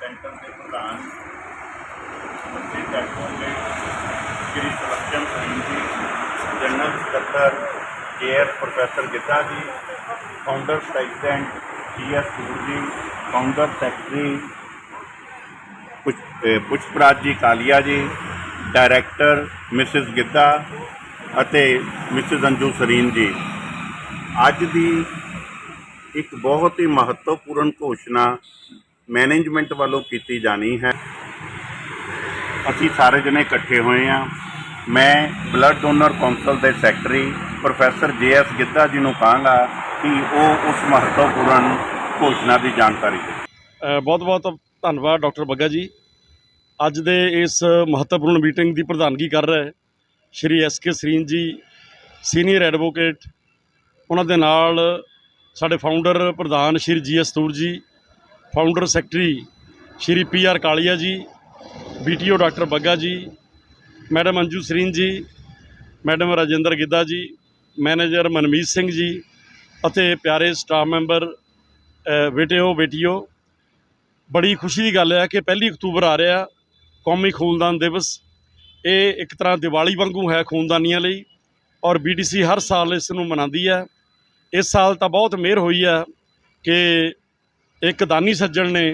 Centre ਦੇ ਪ੍ਰਧਾਨ, ਬੱਚੇ ਡਾਕਟਰ ਨੇ ਸ਼੍ਰੀ ਸੁਲੱਖਣ ਸਿੰਘ ਜੀ, ਜਨਰਲ ਸਕੱਤਰ ਕੇਆਰ ਪ੍ਰੋਫੈਸਰ ਗਿੱਧਾ ਜੀ ਫਾਊਂਡਰ ਪ੍ਰੈਜ਼ੀਡੈਂਟ ਜੀਐਸ ਸੂਰ ਜੀ ਫਾਊਂਡਰ ਸੈਕਟਰੀ ਪੁਸ਼- ਪੁਸ਼ਪਰਾਜ ਜੀ ਕਾਲੀਆ ਜੀ ਡਾਇਰੈਕਟਰ ਮਿਸਿਸ ਗਿੱਧਾ ਅਤੇ ਮਿਸਿਸ ਅੰਜੂ ਸਰੀਨ ਜੀ। ਅੱਜ ਦੀ ਇੱਕ ਬਹੁਤ ਹੀ ਮਹੱਤਵਪੂਰਨ ਘੋਸ਼ਣਾ ਮੈਨੇਜਮੈਂਟ ਵੱਲੋਂ ਕੀਤੀ ਜਾਣੀ ਹੈ। ਅਸੀਂ ਸਾਰੇ ਜਣੇ ਇਕੱਠੇ ਹੋਏ ਹਾਂ। ਮੈਂ ਬਲੱਡ ਡੋਨਰ ਕੌਂਸਲ ਦੇ secretary professor J JS Giddha ji ਨੂੰ ਕਹਾਂਗਾ ਕਿ ਉਹ ਉਸ ਮਹੱਤਵਪੂਰਨ ਘੋਸ਼ਣਾ ਦੀ ਜਾਣਕਾਰੀ ਦੇਣ। ਬਹੁਤ ਬਹੁਤ ਧੰਨਵਾਦ ਡਾਕਟਰ ਬੱਗਾ ਜੀ। ਅੱਜ ਦੇ ਇਸ ਮਹੱਤਵਪੂਰਨ ਮੀਟਿੰਗ ਦੀ ਪ੍ਰਧਾਨਗੀ ਕਰ ਰਹੇ ਸ਼੍ਰੀ ਐਸ ਕੇ ਸਰੀਨ ਜੀ, ਸੀਨੀਅਰ ਐਡਵੋਕੇਟ, ਉਹਨਾਂ ਦੇ ਨਾਲ ਸਾਡੇ ਫਾਊਂਡਰ ਪ੍ਰਧਾਨ ਸ਼੍ਰੀ G S Toor ji founder secretary Shri P R Kalia ji BTO doctor Bagga ਜੀ ਮੈਡਮ ਅੰਜੂ ਸਰੀਨ ਜੀ ਮੈਡਮ ਰਾਜਿੰਦਰ ਗਿੱਧਾ ਜੀ ਮੈਨੇਜਰ ਮਨਮੀਤ ਸਿੰਘ ਜੀ ਅਤੇ ਪਿਆਰੇ ਸਟਾਫ ਮੈਂਬਰ ਅ, ਬੇਟਿਓ ਬੇਟੀਓ ਬੜੀ ਖੁਸ਼ੀ ਦੀ ਗੱਲ ਹੈ ਕਿ ਪਹਿਲੀ ਅਕਤੂਬਰ ਆ ਰਿਹਾ ਕੌਮੀ ਖੂਨਦਾਨ ਦਿਵਸ। ਇਹ ਇੱਕ ਤਰ੍ਹਾਂ ਦੀਵਾਲੀ ਵਾਂਗੂ ਹੈ ਖੂਨਦਾਨੀਆਂ ਲਈ ਔਰ ਬੀਡੀਸੀ ਹਰ ਸਾਲ ਇਸ ਨੂੰ ਮਨਾਉਂਦੀ ਹੈ। ਇਸ ਸਾਲ ਤਾਂ ਬਹੁਤ ਮਿਹਰ ਹੋਈ ਹੈ ਕਿ ਇੱਕ ਦਾਨੀ ਸੱਜਣ ਨੇ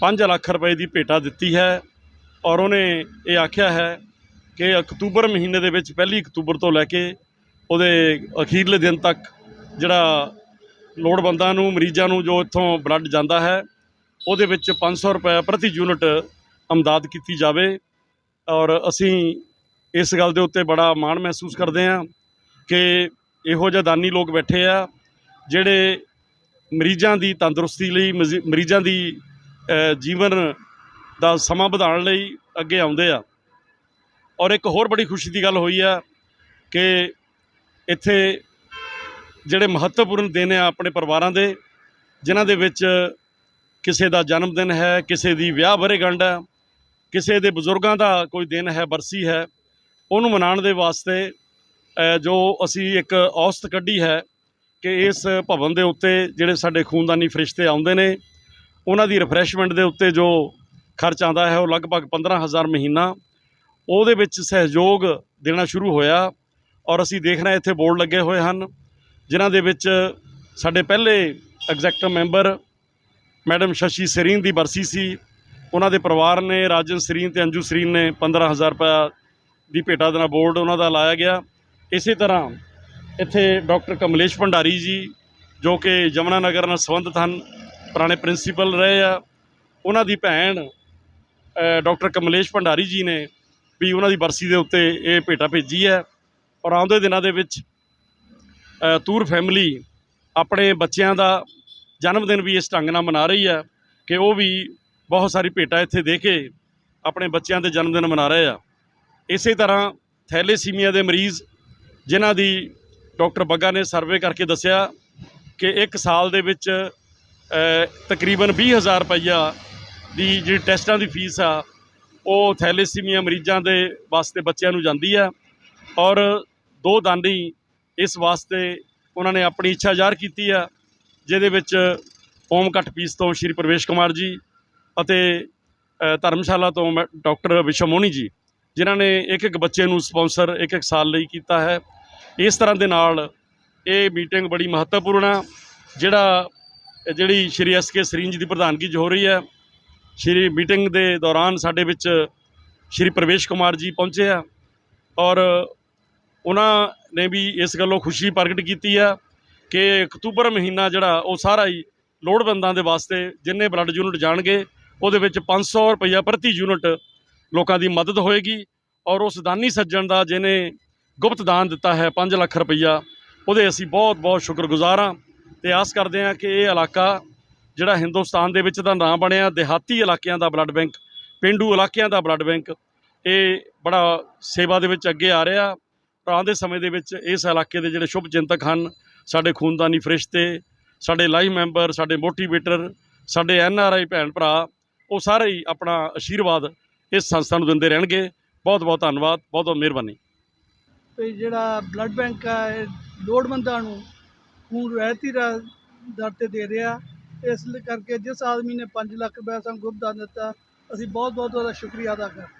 5 ਲੱਖ ਰੁਪਏ ਦੀ ਭੇਟਾ ਦਿੱਤੀ ਹੈ ਔਰ ਉਹਨੇ ਇਹ ਆਖਿਆ ਹੈ ਕਿ ਅਕਤੂਬਰ ਮਹੀਨੇ ਦੇ ਵਿੱਚ, ਪਹਿਲੀ ਅਕਤੂਬਰ ਤੋਂ ਲੈ ਕੇ ਉਹਦੇ ਅਖੀਰਲੇ ਦਿਨ ਤੱਕ ਜਿਹੜਾ ਲੋੜਵੰਦਾਂ ਨੂੰ, ਮਰੀਜ਼ਾਂ ਨੂੰ ਜੋ ਇੱਥੋਂ ਬਲੱਡ ਜਾਂਦਾ ਹੈ, ਉਹਦੇ ਵਿੱਚ 500 ਰੁਪਏ ਪ੍ਰਤੀ ਯੂਨਿਟ ਅਮਦਾਦ ਕੀਤੀ ਜਾਵੇ। ਔਰ ਅਸੀਂ ਇਸ ਗੱਲ ਦੇ ਉੱਤੇ ਬੜਾ ਮਾਣ ਮਹਿਸੂਸ ਕਰਦੇ ਹਾਂ ਕਿ ਇਹੋ ਜਿਹੇ ਦਾਨੀ ਲੋਕ ਬੈਠੇ ਆ ਜਿਹੜੇ ਮਰੀਜ਼ਾਂ ਦੀ ਤੰਦਰੁਸਤੀ ਲਈ, ਮਜ਼ੀ- ਮਰੀਜ਼ਾਂ ਦੀ ਜੀਵਨ ਦਾ ਸਮਾਂ ਵਧਾਉਣ ਲਈ ਅੱਗੇ ਆਉਂਦੇ ਆ। ਔਰ ਇੱਕ ਹੋਰ ਬੜੀ ਖੁਸ਼ੀ ਦੀ ਗੱਲ ਹੋਈ ਆ ਕਿ ਇੱਥੇ ਜਿਹੜੇ ਮਹੱਤਵਪੂਰਨ ਦਿਨ ਆ ਆਪਣੇ ਪਰਿਵਾਰਾਂ ਦੇ, ਜਿਨ੍ਹਾਂ ਦੇ ਵਿੱਚ ਕਿਸੇ ਦਾ ਜਨਮ ਦਿਨ ਹੈ, ਕਿਸੇ ਦੀ ਵਿਆਹ ਵਰੇਗੰਢ ਹੈ ਕਿਸੇ ਦੇ ਬਜ਼ੁਰਗਾਂ ਦਾ ਕੋਈ ਦਿਨ ਹੈ, ਬਰਸੀ ਹੈ, ਉਹਨੂੰ ਮਨਾਉਣ ਦੇ ਵਾਸਤੇ ਜੋ ਅਸੀਂ ਇੱਕ ਔਸਤ ਕੱਢੀ ਹੈ ਕਿ ਇਸ ਭਵਨ ਦੇ ਉੱਤੇ ਜਿਹੜੇ ਸਾਡੇ ਖੂਨਦਾਨੀ ਫਰਿਸ਼ਤੇ ਆਉਂਦੇ ਨੇ, ਉਹਨਾਂ ਦੀ ਰਿਫਰੈਸ਼ਮੈਂਟ ਦੇ ਉੱਤੇ ਜੋ ਖਰਚ ਆਉਂਦਾ ਹੈ, ਉਹ ਲਗਭਗ 15000 ਮਹੀਨਾ, ਉਹਦੇ ਵਿੱਚ ਸਹਿਯੋਗ ਦੇਣਾ ਸ਼ੁਰੂ ਹੋਇਆ ਔਰ ਅਸੀਂ ਦੇਖ ਰਹੇ ਇੱਥੇ ਬੋਰਡ ਲੱਗੇ ਹੋਏ ਹਨ, ਜਿਨ੍ਹਾਂ ਦੇ ਵਿੱਚ ਸਾਡੇ ਪਹਿਲੇ executive member madam Shashi Sareen ਦੀ ਬਰਸੀ ਸੀ, ਉਹਨਾਂ ਦੇ ਪਰਿਵਾਰ ਨੇ, ਰਾਜਨ ਸਰੀਨ ਤੇ ਅੰਜੂ ਸਰੀਨ ਨੇ 15000 ਰੁਪਏ ਦੀ ਭੇਟਾ ਦੇਣਾ ਬੋਰਡ ਉਹਨਾਂ ਦਾ ਲਾਇਆ ਗਿਆ। ਇਸੇ ਤਰ੍ਹਾਂ ਇੱਥੇ ਡਾਕਟਰ ਕਮਲੇਸ਼ ਭੰਡਾਰੀ ਜੀ ਜੋ ਕਿ ਜਮਨਾ ਨਗਰ ਨਾਲ ਸੰਬੰਧਿਤ ਹਨ ਪੁਰਾਣੇ ਪ੍ਰਿੰਸੀਪਲ ਰਹੇ ਆ। ਉਹਨਾਂ ਦੀ ਭੈਣ ਅ, ਡਾਕਟਰ ਕਮਲੇਸ਼ ਭੰਡਾਰੀ ਜੀ ਨੇ ਵੀ ਉਹਨਾਂ ਦੀ ਬਰਸੀ ਦੇ ਉੱਤੇ ਇਹ ਭੇਟਾ ਭੇਜੀ ਹੈ। ਔਰ ਆਉਂਦੇ ਦਿਨਾਂ ਦੇ ਵਿੱਚ ਅ, ਤੂਰ ਫੈਮਿਲੀ ਆਪਣੇ ਬੱਚਿਆਂ ਦਾ ਜਨਮ ਦਿਨ ਵੀ ਇਸ ਢੰਗ ਨਾਲ ਮਨਾ ਰਹੀ ਹੈ ਕਿ ਉਹ ਵੀ ਬਹੁਤ ਸਾਰੀ ਭੇਟਾ ਇੱਥੇ ਦੇ ਕੇ ਆਪਣੇ ਬੱਚਿਆਂ ਦੇ ਜਨਮ ਦਿਨ ਮਨਾ ਰਹੇ ਆ। ਇਸੇ ਤਰ੍ਹਾਂ ਥੈਲੇਸੀਮੀਆ ਦੇ ਮਰੀਜ਼ ਜਿਨ੍ਹਾਂ ਦੀ ਡਾਕਟਰ ਬੱਗਾ ਨੇ ਸਰਵੇ ਕਰਕੇ ਦੱਸਿਆ ਕਿ ਇੱਕ ਸਾਲ ਦੇ ਵਿੱਚ ਅ, ਤਕਰੀਬਨ 20000 ਰੁਪਈਆ ਦੀ ਜਿਹੜੀ ਟੈਸਟਾਂ ਦੀ ਫੀਸ ਆ ਉਹ ਥੈਲੇਸੀਮੀਆ ਮਰੀਜ਼ਾਂ ਦੇ ਵਾਸਤੇ ਬੱਚਿਆਂ ਨੂੰ ਜਾਂਦੀ ਆ। ਔਰ ਦੋ ਦਾਨੀ ਇਸ ਵਾਸਤੇ ਉਹਨਾਂ ਨੇ ਆਪਣੀ ਇੱਛਾ ਜ਼ਾਹਰ ਕੀਤੀ ਆ ਜਿਹਦੇ ਵਿੱਚ ਓਮ ਕੱਟ ਤੋਂ ਸ਼੍ਰੀ ਪ੍ਰਵੇਸ਼ ਕੁਮਾਰ ਜੀ ਅਤੇ ਧਰਮਸ਼ਾਲਾ ਤੋਂ ਮੈਂ- ਵਿਸ਼ਵ ਵਿਸ਼ਵਮੋਹਨੀ ਜੀ ਜਿਨ੍ਹਾਂ ਨੇ ਇੱਕ ਇੱਕ ਬੱਚੇ ਨੂੰ ਸਪਾਂਸਰ ਇੱਕ ਇੱਕ ਸਾਲ ਲਈ ਕੀਤਾ ਹੈ। ਇਸ ਤਰ੍ਹਾਂ ਦੇ ਨਾਲ ਇਹ ਮੀਟਿੰਗ ਬੜੀ ਮਹੱਤਵਪੂਰਨ ਆ, ਜਿਹੜਾ ਜਿਹੜੀ ਸ਼੍ਰੀ ਐਸ ਕੇ ਸਰੀਨ ਜੀ ਦੀ ਪ੍ਰਧਾਨਗੀ 'ਚ ਹੋ ਰਹੀ ਹੈ। ਸ਼੍ਰੀ ਮੀਟਿੰਗ ਦੇ ਦੌਰਾਨ ਸਾਡੇ ਵਿੱਚ ਸ਼੍ਰੀ ਪ੍ਰਵੇਸ਼ ਕੁਮਾਰ ਜੀ ਪਹੁੰਚੇ ਆ ਔਰ ਉਹਨਾਂ ਨੇ ਵੀ ਇਸ ਗੱਲੋਂ ਖੁਸ਼ੀ ਪ੍ਰਗਟ ਕੀਤੀ ਆ ਕਿ ਅਕਤੂਬਰ ਮਹੀਨਾ ਜਿਹੜਾ ਉਹ ਸਾਰਾ ਹੀ ਲੋੜਵੰਦਾਂ ਦੇ ਵਾਸਤੇ ਜਿੰਨੇ ਬਲੱਡ ਯੂਨਿਟ ਜਾਣਗੇ, ਉਹਦੇ ਵਿੱਚ 500 ਰੁਪਈਆ ਪ੍ਰਤੀ ਯੂਨਿਟ ਲੋਕਾਂ ਦੀ ਮਦਦ ਹੋਏਗੀ ਔਰ ਉਸ ਦਾਨੀ ਸੱਜਣ ਦਾ ਜਿਹਨੇ ਗੁਪਤ ਦਾਨ ਦਿੱਤਾ ਹੈ 5 ਲੱਖ ਰੁਪਈਆ। ਉਹਦੇ ਅਸੀਂ ਬਹੁਤ ਬਹੁਤ ਸ਼ੁਕਰਗੁਜ਼ਾਰ ਹਾਂ ਤੇ ਆਸ ਕਰਦੇ ਹਾਂ ਕਿ ਇਹ ਇਲਾਕਾ ਜਿਹੜਾ ਹਿੰਦੁਸਤਾਨ ਦੇ ਵਿੱਚ ਦਾ ਨਾਂ ਬਣਿਆ, ਦਿਹਾਤੀ ਇਲਾਕਿਆਂ ਦਾ ਬਲੱਡ ਬੈਂਕ, ਪਿੰਡੂ ਇਲਾਕਿਆਂ ਦਾ ਬਲੱਡ ਬੈਂਕ, ਇਹ ਬੜਾ ਸੇਵਾ ਦੇ ਵਿੱਚ ਅੱਗੇ ਆ ਰਿਹਾ। ਔਰ ਆਉਂਦੇ ਸਮੇਂ ਦੇ ਵਿੱਚ ਇਸ ਇਲਾਕੇ ਦੇ ਜਿਹੜੇ ਸ਼ੁਭ ਚਿੰਤਕ ਹਨ, ਸਾਡੇ ਖੂਨਦਾਨੀ ਫਰਿਸ਼ਤੇ, ਸਾਡੇ ਲਾਈਵ ਮੈਂਬਰ, ਸਾਡੇ ਮੋਟੀਵੇਟਰ, ਸਾਡੇ ਐਨ ਆਰ ਆਈ ਭੈਣ ਭਰਾ, ਉਹ ਸਾਰੇ ਹੀ ਆਪਣਾ ਆਸ਼ੀਰਵਾਦ ਇਸ ਸੰਸਥਾ ਨੂੰ ਦਿੰਦੇ ਰਹਿਣਗੇ। ਬਹੁਤ ਬਹੁਤ ਧੰਨਵਾਦ, ਬਹੁਤ ਬਹੁਤ ਮਿਹਰਬਾਨੀ। ਤੇ ਜਿਹੜਾ ਬਲੱਡ ਬੈਂਕ ਹੈ ਇਹ ਲੋੜਵੰਦਾਂ ਨੂੰ ਖੂਨ ਰਹਿਤੀ ਦਰ ਦਰ ਤੇ ਦੇ ਰਿਹਾ। ਇਸ ਕਰਕੇ ਜਿਸ ਆਦਮੀ ਨੇ 5 ਲੱਖ ਰੁਪਏ ਸਾਨੂੰ ਗੁਪਤ ਦਾਨ ਦਿੱਤਾ, ਅਸੀਂ ਬਹੁਤ ਬਹੁਤ ਉਹਦਾ ਸ਼ੁਕਰੀਆ ਅਦਾ ਕਰਦੇ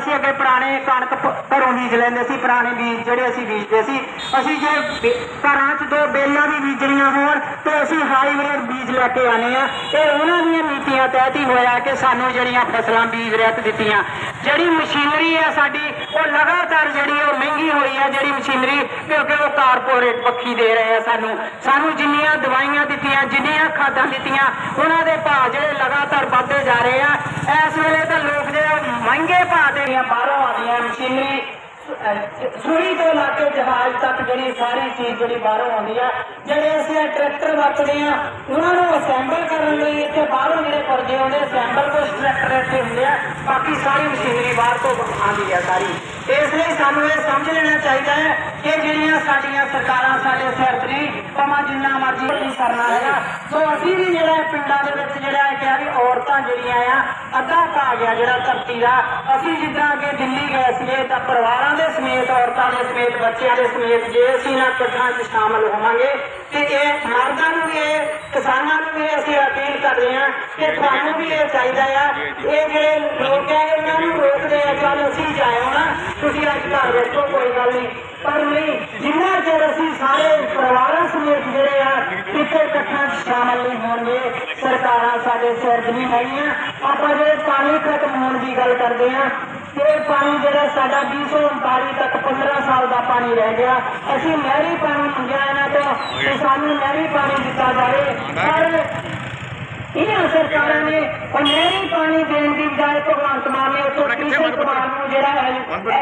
ਅਸੀਂ ਅੱਗੇ ਪੁਰਾਣੇ ਕਣਕ ਘਰੋਂ ਬੀਜ ਲੈਂਦੇ ਸੀ, ਪੁਰਾਣੇ ਬੀਜ ਜਿਹੜੇ ਅਸੀਂ ਬੀਜਦੇ ਸੀ। ਅਸੀਂ ਜੇ ਘਰਾਂ 'ਚ ਦੋ ਬੇਲਾਂ ਵੀ ਬੀਜਣੀਆਂ ਹੋਣ, ਤੇ ਅਸੀਂ ਹਾਈਬ੍ਰਿਡ ਬੀਜ ਲੈ ਕੇ ਆਨੇ ਆ ਇਹ ਉਹਨਾਂ ਦੀਆਂ ਨੀਤੀਆਂ ਤਹਿਤ ਹੀ ਹੋਇਆ ਕਿ ਸਾਨੂੰ ਜਿਹੜੀਆਂ ਫਸਲਾਂ ਬੀਜ ਰਹਿਤ ਦਿੱਤੀਆਂ। ਜਿਹੜੀ ਮਸ਼ੀਨਰੀ ਹੈ ਸਾਡੀ, ਉਹ ਲਗਾਤਾਰ ਜਿਹੜੀ ਉਹ ਮਹਿੰਗੀ ਹੋਈ ਹੈ ਜਿਹੜੀ ਮਸ਼ੀਨਰੀ ਕਿਉਂਕਿ ਉਹ ਕਾਰਪੋਰੇਟ ਪੱਖੀ ਦੇ ਰਹੇ ਆ ਸਾਨੂੰ। ਸਾਨੂੰ ਜਿੰਨੀਆਂ ਦਵਾਈਆਂ ਦਿੱਤੀਆਂ, ਜਿੰਨੀਆਂ ਖਾਦਾਂ ਦਿੱਤੀਆਂ, ਉਹਨਾਂ ਦੇ ਭਾਅ ਜਿਹੜੇ ਲਗਾਤਾਰ ਵੱਧਦੇ ਜਾ ਰਹੇ ਆ ਇਸ ਵੇਲੇ ਤਾਂ ਲੋਕ ਜਿਹੜੇ ਮਹਿੰਗੇ ਭਾਅ ਦੇ ਦੀਆਂ ਬਾਹਰੋਂ ਆਉਂਦੀਆਂ ਮਸ਼ੀਨਰੀ ਅਹ, ਸੂਈ ਤੋਂ ਲਾ ਕੇ ਜਹਾਜ਼ ਤੱਕ ਜਿਹੜੀ ਸਾਰੀ ਚੀਜ਼ ਜਿਹੜੀ ਬਾਹਰੋਂ ਆਉਂਦੀ ਆ, ਜਿਹੜੇ ਅਸੀਂ ਇਹ ਟਰੈਕਟਰ ਵਰਤਦੇ ਆ, ਉਹਨਾਂ ਨੂੰ ਅਸੈਂਬਲ ਕਰਨ ਲਈ ਇੱਥੇ ਬਾਹਰੋਂ ਜਿਹੜੇ ਪੁਰਜੇ ਆਉਂਦੇ ਅਸੈਂਬਲ ਕੁਝ ਟਰੈਕਟਰ ਇੱਥੇ ਹੁੰਦੇ ਆ। ਬਾਕੀ ਸਾਰੀ ਮਸ਼ੀਨਰੀ ਬਾਹਰ ਤੋਂ ਆਉਂਦੀ ਹੈ ਸਾਰੀ। ਇਸ ਲਈ ਸਾਨੂੰ ਇਹ ਸਮਝ ਲੈਣਾ ਚਾਹੀਦਾ ਹੈ ਕਿ ਜਿਹੜੀਆਂ ਸਾਡੀਆਂ ਸਰਕਾਰਾਂ ਸਾਡੇ ਸਿਰ ਤੇ ਭਾਵੇਂ ਜਿੰਨਾ ਮਰਜ਼ੀ ਨਹੀਂ ਕਰਨਾ ਹੈਗਾ ਸੋ ਅਸੀਂ ਵੀ ਜਿਹੜਾ ਪਿੰਡਾਂ ਦੇ ਵਿੱਚ ਜਿਹੜਾ ਹੈ ਕਿਹਾ ਵੀ ਔਰਤਾਂ ਜਿਹੜੀਆਂ ਆ, ਅੱਧਾ ਪਾ ਗਿਆ ਜਿਹੜਾ ਧਰਤੀ ਦਾ। ਅਸੀਂ ਜਿੱਦਾਂ ਕਿ ਦਿੱਲੀ ਗਏ ਸੀਗੇ ਤਾਂ ਪਰਿਵਾਰਾਂ ਦੇ ਸਮੇਤ, ਔਰਤਾਂ ਦੇ ਸਮੇਤ, ਬੱਚਿਆਂ ਦੇ ਸਮੇਤ ਜੇ ਅਸੀਂ ਨਾ ਇਕੱਠਾਂ 'ਚ ਸ਼ਾਮਲ ਹੋਵਾਂਗੇ, ਤੇ ਇਹ ਮਰਦਾਂ ਨੂੰ ਵੀ ਇਹ, ਕਿਸਾਨਾਂ ਨੂੰ ਵੀ ਅਸੀਂ ਅਪੀਲ ਕਰਦੇ ਹਾਂ ਕਿ ਤੁਹਾਨੂੰ ਵੀ ਇਹ ਚਾਹੀਦਾ ਆ, ਇਹ ਜਿਹੜੇ ਲੋਕ ਹੈ ਇਹਨਾਂ ਨੂੰ ਰੋਕਦੇ ਆ, ਚੱਲ ਅਸੀਂ ਜਾਇਓ ਤੁਸੀਂ ਅੱਜ ਘਰ ਬੈਠੋ, ਕੋਈ ਗੱਲ ਨਹੀਂ। ਪਰ ਨਹੀਂ, ਜਿੰਨਾ ਚਿਰ ਅਸੀਂ ਸਾਰੇ ਪਰਿਵਾਰਾਂ ਸਮੇਤ ਜਿਹੜੇ ਆ, ਕਿਤੇ ਇਕੱਠਾਂ ਸ਼ਾਮਲ ਨਹੀਂ ਹੋਣਗੇ, ਸਰਕਾਰਾਂ ਸਾਡੇ ਸਿਰ ਨਹੀਂ ਹੈਗੀਆਂ। ਆਪਾਂ ਜਿਹੜੇ ਪਾਣੀ ਖਤਮ ਹੋਣ ਦੀ ਗੱਲ ਕਰਦੇ ਆ, ਇਹ ਪਾਣੀ ਜਿਹੜਾ ਸਾਡਾ 2039 ਤੱਕ 15 ਸਾਲ ਦਾ ਪਾਣੀ ਰਹਿ ਗਿਆ। ਅਸੀਂ ਨਹਿਰੀ ਪਾਣੀ ਮੰਗਿਆ ਇਹਨਾਂ ਤੋਂ ਕਿ ਸਾਨੂੰ ਨਹਿਰੀ ਪਾਣੀ ਦਿੱਤਾ ਜਾਵੇ। ਪਰ ਇਹਨਾਂ ਸਰਕਾਰਾਂ ਨੇ ਉਹ ਨਹਿਰੀ ਪਾਣੀ ਦੇਣ ਦੀ ਬਜਾਏ ਭਗਵੰਤ ਮਾਨ ਨੇ ਉੱਥੋਂ ਕ੍ਰਿਸ਼ਨ ਕੁਮਾਰ ਨੂੰ ਜਿਹੜਾ ਹੈ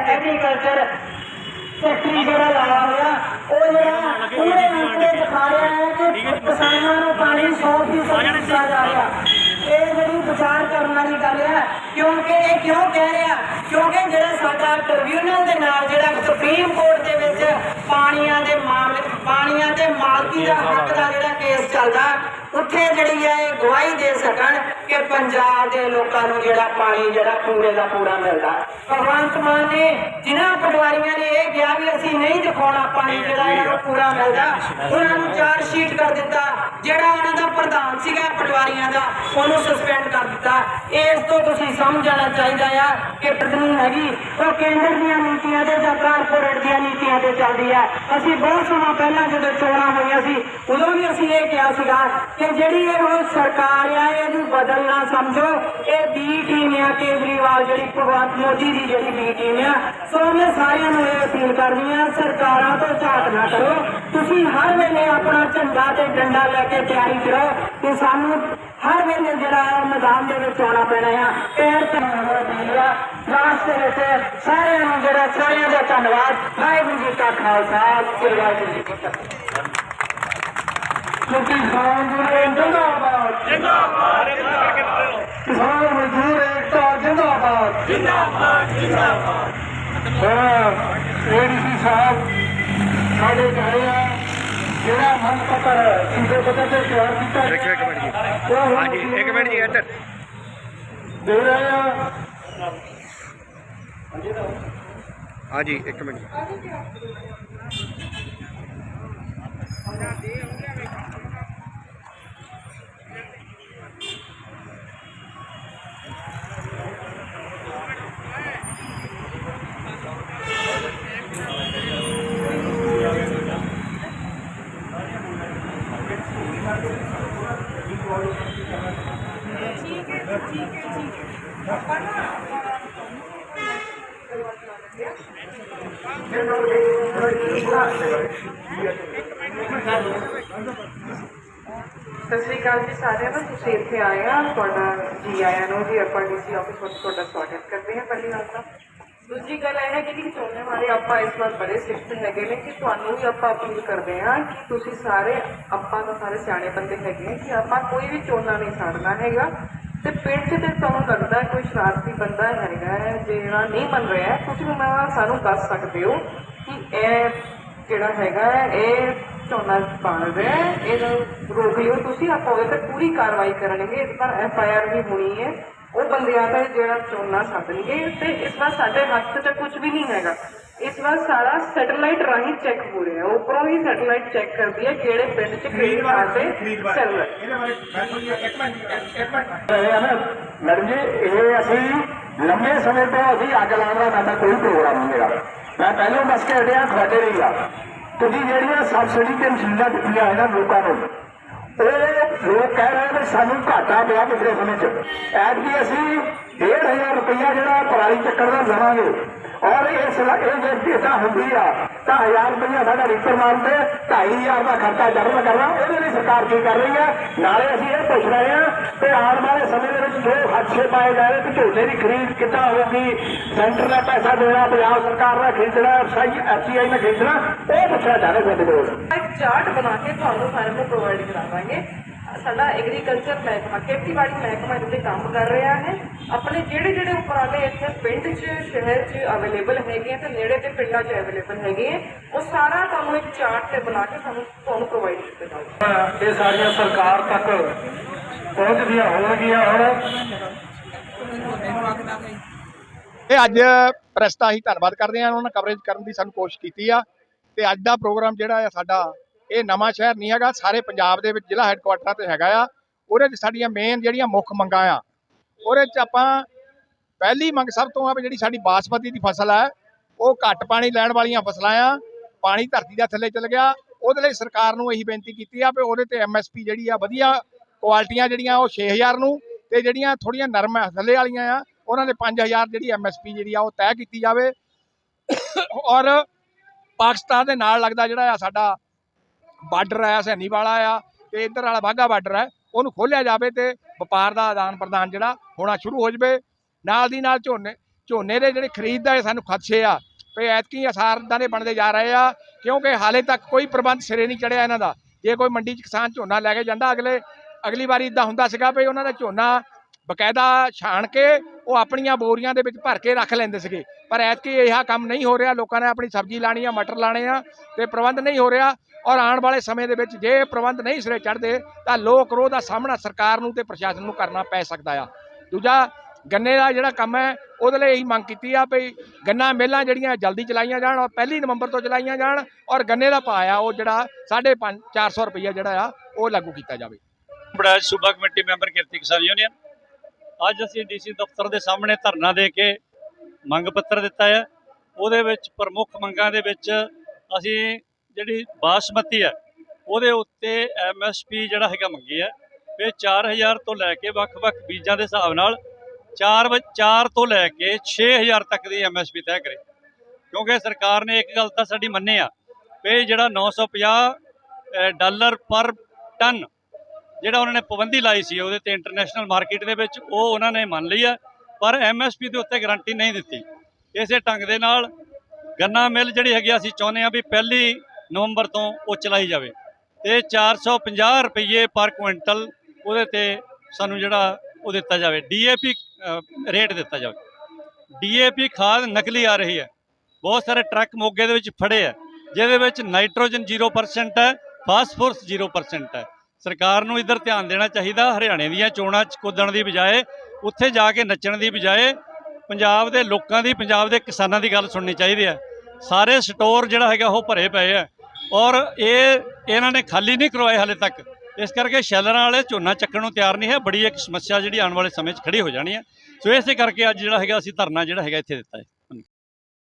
ਐਗਰੀਕਲਚਰ ਫੈਕਟਰੀ ਜਿਹੜਾ ਲਾਇਆ ਹੋਇਆ ਉਹ ਜਿਹੜਾ ਉਹਦੇ ਅੰਕੜੇ ਦਿਖਾ ਰਿਹਾ ਹੈ ਕਿ ਕਿਸਾਨਾਂ ਨੂੰ ਪਾਣੀ 100% ਦਿੱਤਾ ਜਾ ਰਿਹਾ। ਇਹ ਜਿਹੜੀ ਵਿਚਾਰ ਕਰਨ ਵਾਲੀ ਗੱਲ ਹੈ ਕਿਉਂਕਿ ਇਹ ਕਿਉਂ ਕਹਿ ਰਿਹਾ? ਕਿਉਂਕਿ ਜਿਹੜਾ ਸਾਡਾ ਟ੍ਰਿਬਿਊਨਲ ਦੇ ਨਾਲ ਜਿਹੜਾ ਸੁਪਰੀਮ ਕੋਰਟ ਦੇ ਵਿੱਚ ਪਾਣੀਆਂ ਦੇ ਮਾਮਲੇ ਪਾਣੀਆਂ ਦੇ ਮਾਲਕੀ ਦਾ ਹੱਕ ਦਾ ਜਿਹੜਾ ਕੇਸ ਚੱਲਦਾ ਉੱਥੇ ਜਿਹੜੀ ਹੈ ਗਵਾਹੀ ਦੇ ਸਕਣ। ਕਿ ਪੰਜਾਬ ਦੇ ਲੋਕਾਂ ਨੂੰ ਜਿਹੜਾ ਪਾਣੀ ਜਿਹੜਾ ਪੂਰੇ ਦਾ ਪੂਰਾ ਮਿਲਦਾ। ਭਗਵੰਤ ਮਾਨ ਨੇ ਜਿਨ੍ਹਾਂ ਪਟਵਾਰੀਆਂ ਨੇ ਇਹ ਕਿਹਾ ਵੀ ਅਸੀਂ ਨਹੀਂ ਦਿਖਾਉਣਾ ਪਾਣੀ ਜਿਹੜਾ ਇਹਨਾਂ ਨੂੰ ਪੂਰਾ ਮਿਲਦਾ ਉਹਨਾਂ ਨੂੰ ਚਾਰਜ ਸ਼ੀਟ ਕਰ ਦਿੱਤਾ ਜਿਹੜਾ ਉਹਨਾਂ ਦਾ ਪ੍ਰਧਾਨ ਸੀਗਾ ਪਟਵਾਰੀਆਂ ਦਾ ਉਹਨੂੰ ਸਸਪੈਂਡ ਕਰ ਦਿੱਤਾ। ਇਸ ਤੋਂ ਤੁਸੀਂ ਸਮਝ ਜਾਣਾ ਚਾਹੀਦਾ ਆ ਕਿ ਪ੍ਰਧਾਨ ਹੈਗੀ ਉਹ ਕੇਂਦਰ ਦੀਆਂ ਨੀਤੀਆਂ ਤੇ ਜਾਂ ਕਾਰਪੋਰੇਟ ਦੀਆਂ ਨੀਤੀਆਂ ਤੇ ਚੱਲਦੀ ਹੈ ਅਸੀਂ ਬਹੁਤ ਸਮਾਂ ਪਹਿਲਾਂ ਜਦੋਂ ਚੋਣਾਂ ਹੋਈਆਂ ਸੀ ਉਦੋਂ ਵੀ ਅਸੀਂ ਇਹ ਕਿਹਾ ਸੀਗਾ ਕਿ ਜਿਹੜੀ ਇਹ ਸਰਕਾਰ ਆ ਇਹਨੂੰ ਬਦਲਣਾ ਸਮਝੋ। ਇਹ ਬੀ ਟੀਮ ਆ, ਕੇਜਰੀਵਾਲ ਜਿਹੜੀ ਭਗਵੰਤ ਮੋਦੀ ਦੀ ਜਿਹੜੀ ਬੀ ਟੀਮ ਆ। ਸੋ ਮੈਂ ਸਾਰਿਆਂ ਨੂੰ ਇਹ ਅਪੀਲ ਕਰਦੀ ਆ, ਸਰਕਾਰਾਂ ਤੋਂ ਝਾਕ ਨਾ ਕਰੋ। ਤੁਸੀਂ ਹਰ ਵੇਲੇ ਆਪਣਾ ਝੰਡਾ ਤੇ ਡੰਡਾ ਲੈ ਕੇ ਤਿਆਰੀ ਕਰੋ ਕਿ ਸਾਨੂੰ ਹਰ ਵੇਲੇ ਜਿਹੜਾ ਹੈ ਮੈਦਾਨ ਦੇ ਵਿੱਚ ਆਉਣਾ ਪੈਣਾ ਆ। ਪੈਰ ਤੇ ਅਪੀਲ ਆ। ਲਾਸਟ ਵਿੱਚ ਸਾਰਿਆਂ ਨੂੰ ਜਿਹੜਾ, ਸਾਰਿਆਂ ਦਾ ਧੰਨਵਾਦ। ਵਾਹਿਗੁਰੂ ਜੀ ਕਾ ਖਾਲਸਾ ਵਾਹਿਗੁਰੂ ਜੀ ਕੀ ਫਤਿਹ। ਕਿਸਾਨ ਮਜ਼ਦੂਰ ਜਿੰਦਾਬਾਦ। ਜਿੰਦਾਬਾਦ ਕਿਸਾਨ ਮਜ਼ਦੂਰ ਏਕਤਾ ਜਿੰਦਾਬਾਦ। ਜਿੰਦਾਬਾਦ ਜਿੰਦਾਬਾਦ। ਏਡੀਸੀ ਸਾਹਿਬ ਸਾਡੇ ਆ ਜਿਹੜਾ ਮਨ ਪੱਤਰ ਸੂਬੇ ਪੱਤਰ ਤੇ ਤਿਆਰ ਕੀਤਾ ਦੇਖੋ ਇੱਕ ਮਿੰਟ ਜੀ। ਹਾਂਜੀ ਇੱਕ ਮਿੰਟ ਜੀ ਇੱਧਰ। ਦੇ ਰਹੇ ਆ। ਹਾਂਜੀ ਇੱਕ ਮਿੰਟ ਸਤਿ ਸ਼੍ਰੀ ਅਕਾਲ ਜੀ ਸਾਰਿਆਂ ਨੂੰ ਤੁਸੀਂ ਇੱਥੇ ਆਏ ਆ ਤੁਹਾਡਾ ਜੀ ਆਇਆਂ ਨੂੰ ਜੀ ਆਪਾਂ ਡੀਸੀ ਆਫਿਸ ਵਿੱਚ ਤੁਹਾਡਾ ਸਵਾਗਤ ਕਰਦੇ ਹਾਂ ਪਹਿਲੀ ਗੱਲ ਤਾਂ। ਦੂਜੀ ਗੱਲ ਇਹ ਹੈ ਕਿ ਚੋਣਾਂ ਵਾਲੇ ਆਪਾਂ ਇਸ ਵਾਰ ਬੜੇ ਸਿੱਖਤ ਹੈਗੇ ਨੇ ਕਿ ਤੁਹਾਨੂੰ ਵੀ ਆਪਾਂ ਅਪੀਲ ਕਰਦੇ ਹਾਂ ਕਿ ਤੁਸੀਂ ਸਾਰੇ ਆਪਾਂ ਤਾਂ ਸਾਰੇ ਸਿਆਣੇ ਬੰਦੇ ਹੈਗੇ ਕਿ ਆਪਾਂ ਕੋਈ ਵੀ ਚੋਣਾ ਨਹੀਂ ਛੱਡਣਾ ਹੈਗਾ। ਤੇ ਪਿੰਡ 'ਚ ਤੇ ਤੁਹਾਨੂੰ ਲੱਗਦਾ ਕੋਈ ਸ਼ਰਾਰਤੀ ਬੰਦਾ ਹੈਗਾ ਹੈ ਜਿਹੜਾ ਨਹੀਂ ਮੰਨ ਰਿਹਾ ਤੁਸੀਂ ਉਹਨਾਂ ਸਾਨੂੰ ਦੱਸ ਸਕਦੇ ਹੋ ਕਿ ਇਹ ਜਿਹੜਾ ਹੈਗਾ ਹੈ, ਇਹ ਝੋਨਾ ਬਣ ਰਿਹਾ ਹੈ, ਇਹਨੂੰ ਰੋਕ ਲਿਓ ਤੁਸੀਂ ਆਪਾਂ ਉਹਦੇ ਤੇ ਪੂਰੀ ਕਾਰਵਾਈ ਕਰਨਗੇ ਇਸ ਵਾਰ ਐਫ ਆਈ ਆਰ ਵੀ ਹੋਣੀ ਹੈ। ਉਹ ਬੰਦਿਆਂ ਤੇ ਜਿਹੜਾ ਝੋਨਾ ਛੱਡਣਗੇ ਤੇ ਇਸ ਵਾਰ ਸਾਡੇ ਹੱਥ 'ਚ ਕੁਝ ਵੀ ਨਹੀਂ ਹੈਗਾ। ਇਸ ਵਾਰ ਸਾਰਾ ਸੈਟੇਲਾਈਟ ਰਾਹੀਂ ਚੈੱਕ ਹੋ ਰਿਹਾ ਹੈ ਉੱਪਰੋਂ ਹੀ ਸੈਟੇਲਾਈਟ ਚੈੱਕ ਕਰਦੀ ਹੈ ਕਿਹੜੇ ਪਿੰਡ 'ਚ ਕਿਹੜੀ ਥਾਂ ਤੇ ਚੱਲ ਰਿਹਾ ਹੈ ਮੈਡਮ ਜੀ ਇਹ ਅਸੀਂ ਲੰਮੇ ਸਮੇਂ ਤੋਂ ਅਸੀਂ ਅੱਗ ਲਾਉਣ ਦਾ ਸਾਡਾ ਕੋਈ ਪ੍ਰੋਗਰਾਮ ਨਹੀਂ ਹੈਗਾ। ਮੈਂ ਪਹਿਲਾਂ ਦੱਸ ਕੇ ਹਟਿਆ ਤੁਹਾਡੇ ਲਈ ਆ। ਤੁਸੀਂ ਜਿਹੜੀਆਂ ਸਬਸਿਡੀ ਤੇ ਮਸ਼ੀਨਾਂ ਦਿੱਤੀਆਂ ਇਹਨਾਂ ਲੋਕਾਂ ਨੂੰ, ਉਹ ਲੋਕ ਕਹਿ ਰਹੇ ਨੇ ਸਾਨੂੰ ਘਾਟਾ ਪਿਆ ਪਿਛਲੇ ਸਮੇਂ 'ਚ। ਐਤਕੀ ਅਸੀਂ 1500 ਰੁਪਇਆ ਜਿਹੜਾ ਪਰਾਲੀ ਚੱਕਰ ਦਾ ਲਵਾਂਗੇ ਔਰ ਇਸ ਲ- ਇਹ ਜੇ ਹੁੰਦੀ ਆ। ਤਾਂ 1000 ਰੁਪਇਆ ਸਾਡਾ ਰੀਪਰ ਮਾਰਨ ਤੇ 2500 ਦਾ ਖਰਚਾ ਜਰਮ ਕਰਨਾ ਉਹਦੇ ਲਈ ਸਰਕਾਰ ਕੀ ਕਰ ਰਹੀ ਹੈ ਨਾਲੇ ਅਸੀਂ ਇਹ ਪੁੱਛ ਰਹੇ ਹਾਂ ਕਿ ਆਉਣ ਵਾਲੇ ਸਮੇਂ ਦੇ ਵਿੱਚ ਜੋ ਖਰਚੇ ਪਾਏ ਜਾ ਰਹੇ, ਕਿ ਝੋਨੇ ਦੀ ਖਰੀਦ ਕਿੱਦਾਂ ਹੋਊਗੀ ਸੈਂਟਰ ਦਾ ਪੈਸਾ ਦੇਣਾ, ਪੰਜਾਬ ਸਰਕਾਰ ਦਾ ਖਰੀਦਣਾ ਐਫਸੀਆਈ ਨੇ ਖਰੀਦਣਾ, ਉਹ ਪੁੱਛਿਆ ਜਾ ਰਿਹਾ ਸਾਡੇ ਕੋਲ। ਇੱਕ ਚਾਰਟ ਬਣਾ ਕੇ ਤੁਹਾਨੂੰ ਸਾਰਿਆਂ ਨੂੰ ਪ੍ਰੋਵਾਈਡ ਕਰਾਵਾਂਗੇ। ਸਾਡਾ ਐਗਰੀਕਲਚਰ ਮਹਿਕਮਾ ਖੇਤੀਬਾੜੀ ਮਹਿਕਮਾ ਇਹਦੇ ਤੇ ਕੰਮ ਕਰ ਰਿਹਾ ਹੈ। ਆਪਣੇ ਜਿਹੜੇ ਜਿਹੜੇ ਉਪਰਾਲੇ ਇੱਥੇ ਪਿੰਡ 'ਚ ਸ਼ਹਿਰ 'ਚ ਅਵੇਲੇਬਲ ਹੈਗੇ ਆ ਤੇ ਨੇੜੇ ਦੇ ਪਿੰਡਾਂ 'ਚ ਅਵੇਲੇਬਲ ਹੈਗੇ ਆ ਉਹ ਸਾਰਾ ਤੁਹਾਨੂੰ ਇੱਕ ਚਾਰਟ ਤੇ ਬਣਾ ਕੇ ਸਾਨੂੰ ਤੁਹਾਨੂੰ ਪ੍ਰੋਵਾਈਡ ਕੀਤਾ ਜਾਊਗਾ ਇਹ ਸਾਰੀਆਂ ਸਰਕਾਰ ਤੱਕ ਪਹੁੰਚਦੀਆਂ ਹੋਣਗੀਆਂ ਹੁਣ। ਇਹ ਅੱਜ ਪ੍ਰੈਸ ਦਾ ਅਸੀਂ ਧੰਨਵਾਦ ਕਰਦੇ ਹਾਂ। ਉਹਨਾਂ ਨੇ ਕਵਰੇਜ ਕਰਨ ਦੀ ਸਾਨੂੰ ਕੋਸ਼ਿਸ਼ ਕੀਤੀ ਆ। ਤੇ ਅੱਜ ਦਾ ਪ੍ਰੋਗਰਾਮ ਜਿਹੜਾ ਆ ਸਾਡਾ ਇਹ ਨਵਾਂ ਸ਼ਹਿਰ ਨਹੀਂ ਹੈਗਾ, ਸਾਰੇ ਪੰਜਾਬ ਦੇ ਵਿੱਚ ਜ਼ਿਲ੍ਹਾ ਹੈੱਡਕੁਆਟਰਾਂ ਤੇ ਹੈਗਾ ਆ। ਉਹਦੇ 'ਚ ਸਾਡੀਆਂ ਮੇਨ ਜਿਹੜੀਆਂ ਮੁੱਖ ਮੰਗਾਂ ਆ, ਉਹਦੇ 'ਚ ਆਪਾਂ ਪਹਿਲੀ ਮੰਗ ਸਭ ਤੋਂ ਆ ਵੀ ਜਿਹੜੀ ਸਾਡੀ ਬਾਸਮਤੀ ਦੀ ਫਸਲ ਹੈ ਉਹ ਘੱਟ ਪਾਣੀ ਲੈਣ ਵਾਲੀਆਂ ਫਸਲਾਂ ਆ, ਪਾਣੀ ਧਰਤੀ ਦੇ ਥੱਲੇ ਚਲ ਗਿਆ। ਉਹਦੇ ਲਈ ਸਰਕਾਰ ਨੂੰ ਇਹੀ ਬੇਨਤੀ ਕੀਤੀ ਆ ਵੀ ਉਹਦੇ ਤੇ ਐਮਐਸਪੀ ਜਿਹੜੀ ਆ ਵਧੀਆ ਕੁਆਲਿਟੀਆਂ ਜਿਹੜੀਆਂ ਉਹ 6000 ਨੂੰ ਤੇ ਜਿਹੜੀਆਂ ਥੋੜੀਆਂ ਨਰਮ ਥੱਲੇ ਵਾਲੀਆਂ ਆ, ਉਹਨਾਂ ਦੇ 5000 ਜਿਹੜੀ ਐਮਐਸਪੀ ਜਿਹੜੀ ਆ ਉਹ ਤੈਅ ਕੀਤੀ ਜਾਵੇ। ਔਰ ਪਾਕਿਸਤਾਨ ਦੇ ਨਾਲ ਲੱਗਦਾ ਜਿਹੜਾ ਆ ਸਾਡਾ ਬਾਰਡਰ ਆ ਸੈਣੀ ਵਾਲਾ ਆ ਤੇ ਇੱਧਰ ਵਾਲਾ ਬਾਗਾ ਬਾਰਡਰ ਹੈ, ਉਹਨੂੰ ਖੋਲਿਆ ਜਾਵੇ ਤੇ ਵਪਾਰ ਦਾ ਆਦਾਨ ਪ੍ਰਦਾਨ ਜਿਹੜਾ ਹੋਣਾ ਸ਼ੁਰੂ ਹੋ ਜਾਵੇ। ਨਾਲ ਦੀ ਨਾਲ ਝੋਨੇ ਝੋਨੇ ਦੇ ਜਿਹੜੇ ਖਰੀਦਦਾ ਇਹ ਸਾਨੂੰ ਖਦਸ਼ੇ ਆ ਵੀ ਐਤਕੀ ਅਸਾਰਦਾਂ ਦੇ ਬਣਦੇ ਜਾ ਰਹੇ ਆ, ਕਿਉਂਕਿ ਹਾਲੇ ਤੱਕ ਕੋਈ ਪ੍ਰਬੰਧ ਸਿਰੇ ਨਹੀਂ ਚੜਿਆ ਇਹਨਾਂ ਦਾ। ਜੇ ਕੋਈ ਮੰਡੀ 'ਚ ਕਿਸਾਨ ਝੋਨਾ ਲੈ ਕੇ ਜਾਂਦਾ ਅਗਲੇ, ਅਗਲੀ ਵਾਰੀ ਇਦਾਂ ਹੁੰਦਾ ਸੀਗਾ ਵੀ ਉਹਨਾਂ ਦਾ ਝੋਨਾ ਬਕਾਇਦਾ ਛਾਣ ਕੇ ਉਹ ਆਪਣੀਆਂ ਬੋਰੀਆਂ ਦੇ ਵਿੱਚ ਭਰ ਕੇ ਰੱਖ ਲੈਂਦੇ ਸੀਗੇ। ਪਰ ਐਤਕੀ ਇਹ ਕੰਮ ਨਹੀਂ ਹੋ ਰਿਹਾ, ਲੋਕਾਂ ਨੇ ਆਪਣੀ ਸਬਜ਼ੀ ਲਾਣੀ ਆ, ਮਟਰ ਲਾਣੇ ਆ ਤੇ ਪ੍ਰਬੰਧ ਨਹੀਂ ਹੋ ਰਿਹਾ। ਔਰ ਆਉਣ ਵਾਲੇ ਸਮੇਂ ਦੇ ਵਿੱਚ ਜੇ ਪ੍ਰਬੰਧ ਨਹੀਂ ਸਿਰੇ ਚੜ੍ਹਦੇ, ਤਾਂ ਲੋਕ ਰੋਹ ਦਾ ਸਾਹਮਣਾ ਸਰਕਾਰ ਨੂੰ ਤੇ ਪ੍ਰਸ਼ਾਸਨ ਨੂੰ ਕਰਨਾ ਪੈ ਸਕਦਾ ਆ। ਦੂਜਾ, ਗੰਨੇ ਦਾ ਜਿਹੜਾ ਕੰਮ ਹੈ, ਉਹਦੇ ਲਈ ਇਹੀ ਮੰਗ ਕੀਤੀ ਆ ਵੀ ਗੰਨਾ ਮੇਲਾਂ ਜਿਹੜੀਆਂ ਜਲਦੀ ਚਲਾਈਆਂ ਜਾਣ ਔਰ ਪਹਿਲੀ ਨਵੰਬਰ ਤੋਂ ਚਲਾਈਆਂ ਜਾਣ ਔਰ ਗੰਨੇ ਦਾ ਭਾਅ ਆ, ਉਹ ਜਿਹੜਾ 5.5 400 ਰੁਪਈਆ ਜਿਹੜਾ ਆ, ਉਹ ਲਾਗੂ ਕੀਤਾ ਜਾਵੇ। ਬੜਾ ਸੂਬਾ committee member Kirti Kisan union ਅੱਜ ਅਸੀਂ ਡੀਸੀ ਦਫ਼ਤਰ ਦੇ ਸਾਹਮਣੇ ਧਰਨਾ ਦੇ ਕੇ ਮੰਗ ਪੱਤਰ ਦਿੱਤਾ ਹੈ ਉਹਦੇ ਵਿੱਚ ਪ੍ਰਮੁੱਖ ਮੰਗਾਂ ਦੇ ਵਿੱਚ ਅਸੀਂ ਜਿਹੜੀ ਬਾਸਮਤੀ ਹੈ ਉਹਦੇ ਉੱਤੇ ਐਮਐਸਪੀ ਜਿਹੜਾ ਹੈਗਾ ਮੰਗੀ ਹੈ ਵੀ 4000 ਤੋਂ ਲੈ ਕੇ ਵੱਖ-ਵੱਖ ਬੀਜਾਂ ਦੇ ਹਿਸਾਬ ਨਾਲ 4 4 ਤੋਂ ਲੈ ਕੇ 6000 ਤੱਕ ਦੀ ਐਮਐਸਪੀ ਤੈਅ ਕਰੇ। ਕਿਉਂਕਿ ਸਰਕਾਰ ਨੇ ਇੱਕ ਗੱਲ ਤਾਂ ਸਾਡੀ ਮੰਨੀ ਆ ਵੀ ਜਿਹੜਾ 950 ਅ, ਡਾਲਰ ਪਰ ਟਨ ਜਿਹੜਾ ਉਹਨਾਂ ਨੇ ਪਾਬੰਦੀ ਲਾਈ ਸੀ ਉਹਦੇ ਤੇ ਇੰਟਰਨੈਸ਼ਨਲ ਮਾਰਕੀਟ ਦੇ ਵਿੱਚ ਉਹ ਉਹਨਾਂ ਨੇ ਮੰਨ ਲਈ ਹੈ ਪਰ ਐਮਐਸਪੀ ਦੇ ਉੱਤੇ ਗਾਰੰਟੀ ਨਹੀਂ ਦਿੱਤੀ। ਇਸੇ ਢੰਗ ਦੇ ਨਾਲ ਗੰਨਾ ਮਿਲ ਜਿਹੜੀ ਹੈਗੀ ਆ, ਅਸੀਂ ਚਾਹੁੰਦੇ ਆ ਵੀ ਪਹਿਲੀ ਨਵੰਬਰ ਤੋਂ ਉਹ ਚਲਾਈ ਜਾਵੇ। ਤੇ 450 ਰੁਪਏ ਪਰ ਕੁਇੰਟਲ ਉਹਦੇ ਤੇ ਸਾਨੂੰ ਜਿਹੜਾ ਉਹ ਦਿੱਤਾ ਜਾਵੇ। ਡੀਏਪੀ ਰੇਟ ਦਿੱਤਾ ਜਾਵੇ। ਡੀਏਪੀ ਖਾਦ ਨਕਲੀ ਆ ਰਹੀ ਹੈ। ਬਹੁਤ ਸਾਰੇ ਟਰੱਕ ਮੋਗੇ ਦੇ ਵਿੱਚ ਫੜੇ ਆ, ਜਿਹਦੇ ਵਿੱਚ ਨਾਈਟ੍ਰੋਜਨ 0% ਹੈ, ਫਾਸਫੋਰਸ 0% ਹੈ। ਸਰਕਾਰ ਨੂੰ ਇਧਰ ਧਿਆਨ ਦੇਣਾ ਚਾਹੀਦਾ, ਹਰਿਆਣੇ ਦੀਆਂ ਚੋਣਾਂ 'ਚ ਕੁੱਦਣ ਦੀ ਬਜਾਏ, ਉੱਥੇ ਜਾ ਕੇ ਨੱਚਣ ਦੀ ਬਜਾਏ, ਪੰਜਾਬ ਦੇ ਲੋਕਾਂ ਦੀ, ਪੰਜਾਬ ਦੇ ਕਿਸਾਨਾਂ ਦੀ ਗੱਲ ਸੁਣਨੀ ਚਾਹੀਦੀ ਹੈ। ਸਾਰੇ ਸਟੋਰ ਜਿਹੜਾ ਹੈਗਾ ਉਹ ਭਰੇ ਪਏ ਆ ਔਰ ਇਹ ਇਹਨਾਂ ਨੇ ਖਾਲੀ ਨਹੀਂ ਕਰਵਾਏ ਹਾਲੇ ਤੱਕ। ਇਸ ਕਰਕੇ ਸ਼ੈਲਰਾਂ ਵਾਲੇ ਝੋਨਾ ਚੱਕਣ ਨੂੰ ਤਿਆਰ ਨਹੀਂ ਹੈ। ਬੜੀ ਇੱਕ ਸਮੱਸਿਆ ਜਿਹੜੀ ਆਉਣ ਵਾਲੇ ਸਮੇਂ 'ਚ ਖੜੀ ਹੋ ਜਾਣੀ ਹੈ। ਸੋ ਇਸੇ ਕਰਕੇ ਅੱਜ ਜਿਹੜਾ ਹੈਗਾ ਅਸੀਂ ਧਰਨਾ ਜਿਹੜਾ ਹੈਗਾ ਇੱਥੇ ਦਿੱਤਾ ਹੈ।